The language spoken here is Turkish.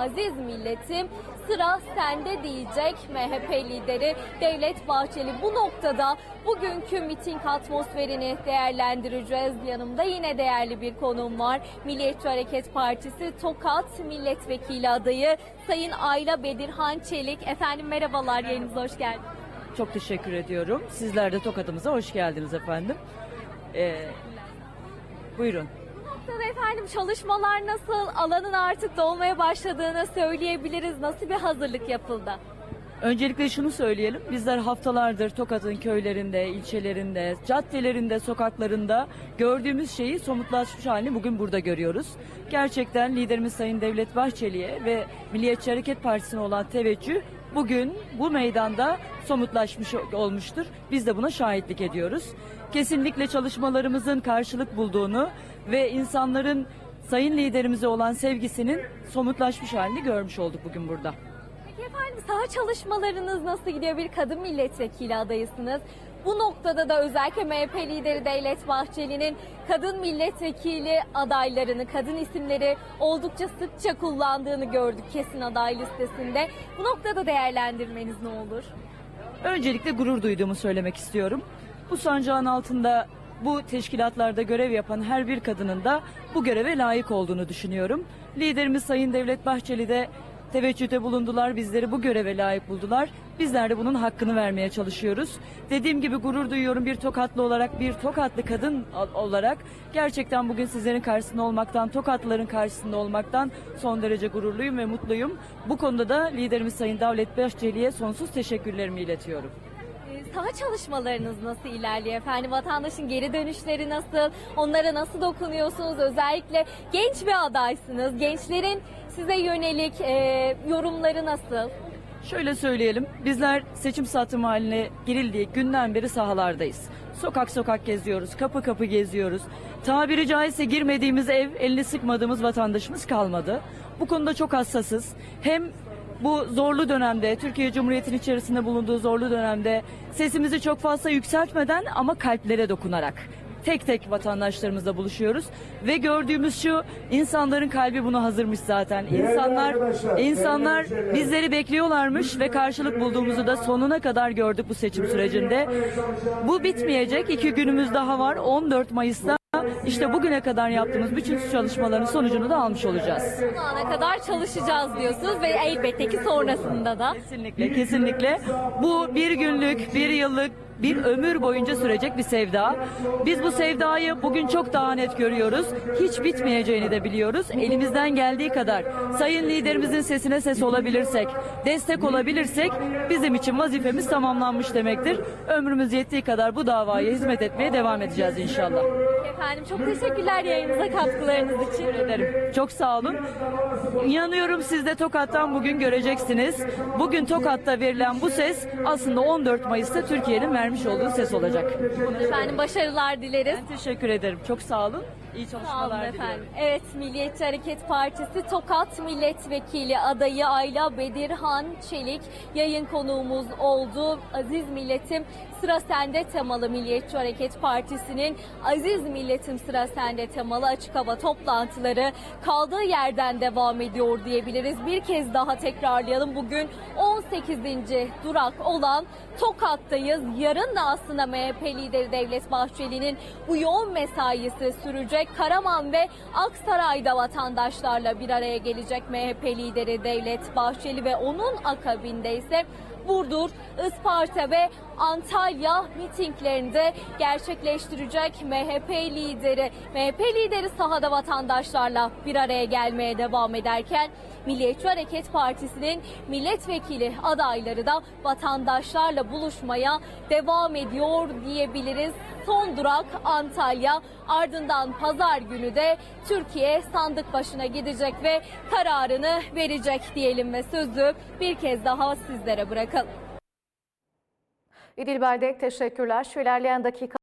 aziz milletim sıra sende diyecek MHP lideri Devlet Bahçeli. Bu noktada bugünkü miting atmosferini değerlendireceğiz. Yanımda yine değerli bir konuğum var. Milliyetçi Hareket Partisi Tokat Milletvekili adayı Sayın Ayla Bedirhan Çelik. Efendim merhabalar yayınımıza hoş geldiniz. Çok teşekkür ediyorum. Sizler de Tokat'ımıza hoş geldiniz efendim. Ee, buyurun. Noktada efendim çalışmalar nasıl? Alanın artık dolmaya başladığını söyleyebiliriz. Nasıl bir hazırlık yapıldı? Öncelikle şunu söyleyelim. Bizler haftalardır Tokat'ın köylerinde, ilçelerinde, caddelerinde, sokaklarında gördüğümüz şeyi somutlaşmış halini bugün burada görüyoruz. Gerçekten liderimiz Sayın Devlet Bahçeli'ye ve Milliyetçi Hareket Partisi'ne olan teveccüh bugün bu meydanda somutlaşmış olmuştur. Biz de buna şahitlik ediyoruz. Kesinlikle çalışmalarımızın karşılık bulduğunu ve insanların Sayın liderimize olan sevgisinin somutlaşmış halini görmüş olduk bugün burada. Peki efendim saha çalışmalarınız nasıl gidiyor? Bir kadın milletvekili adayısınız. Bu noktada da özellikle MHP lideri Devlet Bahçeli'nin kadın milletvekili adaylarını, kadın isimleri oldukça sıkça kullandığını gördük kesin aday listesinde. Bu noktada değerlendirmeniz ne olur? Öncelikle gurur duyduğumu söylemek istiyorum. Bu sancağın altında bu teşkilatlarda görev yapan her bir kadının da bu göreve layık olduğunu düşünüyorum. Liderimiz Sayın Devlet Bahçeli de teveccühde bulundular, bizleri bu göreve layık buldular. Bizler de bunun hakkını vermeye çalışıyoruz. Dediğim gibi gurur duyuyorum bir tokatlı olarak, bir tokatlı kadın olarak. Gerçekten bugün sizlerin karşısında olmaktan, tokatlıların karşısında olmaktan son derece gururluyum ve mutluyum. Bu konuda da liderimiz Sayın Devlet Bahçeli'ye sonsuz teşekkürlerimi iletiyorum. Ee, Saha çalışmalarınız nasıl ilerliyor efendim? Vatandaşın geri dönüşleri nasıl? Onlara nasıl dokunuyorsunuz? Özellikle genç bir adaysınız. Gençlerin size yönelik e, yorumları nasıl? Şöyle söyleyelim, bizler seçim satım haline girildiği günden beri sahalardayız. Sokak sokak geziyoruz, kapı kapı geziyoruz. Tabiri caizse girmediğimiz ev, elini sıkmadığımız vatandaşımız kalmadı. Bu konuda çok hassasız. Hem bu zorlu dönemde, Türkiye Cumhuriyeti'nin içerisinde bulunduğu zorlu dönemde sesimizi çok fazla yükseltmeden ama kalplere dokunarak tek tek vatandaşlarımızla buluşuyoruz ve gördüğümüz şu insanların kalbi buna hazırmış zaten. İnsanlar insanlar bizleri bekliyorlarmış ve karşılık bulduğumuzu da sonuna kadar gördük bu seçim sürecinde. Bu bitmeyecek. iki günümüz daha var. 14 Mayıs'ta işte bugüne kadar yaptığımız bütün çalışmaların sonucunu da almış olacağız. Bu ana kadar çalışacağız diyorsunuz ve elbette ki sonrasında da. Kesinlikle, kesinlikle. Bu bir günlük, bir yıllık, bir ömür boyunca sürecek bir sevda. Biz bu sevdayı bugün çok daha net görüyoruz. Hiç bitmeyeceğini de biliyoruz. Elimizden geldiği kadar sayın liderimizin sesine ses olabilirsek, destek olabilirsek bizim için vazifemiz tamamlanmış demektir. Ömrümüz yettiği kadar bu davaya hizmet etmeye devam edeceğiz inşallah. Efendim çok teşekkürler yayınımıza katkılarınız için. ederim. Çok sağ olun. İnanıyorum siz de Tokat'tan bugün göreceksiniz. Bugün Tokat'ta verilen bu ses aslında 14 Mayıs'ta Türkiye'nin vermiş olduğu ses olacak. Efendim başarılar dileriz. Ben teşekkür ederim. Çok sağ olun. İyi Sağ olun çalışmalar efendim. diliyorum. Evet Milliyetçi Hareket Partisi Tokat Milletvekili adayı Ayla Bedirhan Çelik yayın konuğumuz oldu. Aziz milletim sıra sende temalı Milliyetçi Hareket Partisi'nin Aziz milletim sıra sende temalı açık hava toplantıları kaldığı yerden devam ediyor diyebiliriz. Bir kez daha tekrarlayalım. Bugün 18. durak olan Tokat'tayız. Yarın da aslında MHP lideri Devlet Bahçeli'nin bu yoğun mesaisi sürecek. Karaman ve Aksaray'da vatandaşlarla bir araya gelecek MHP lideri Devlet Bahçeli ve onun akabinde ise Burdur, Isparta ve Antalya mitinglerinde gerçekleştirecek MHP lideri. MHP lideri sahada vatandaşlarla bir araya gelmeye devam ederken Milliyetçi Hareket Partisi'nin milletvekili adayları da vatandaşlarla buluşmaya devam ediyor diyebiliriz. Son durak Antalya ardından pazar günü de Türkiye sandık başına gidecek ve kararını verecek diyelim ve sözü bir kez daha sizlere bırakalım. İdil Berdek teşekkürler. Şu ilerleyen dakika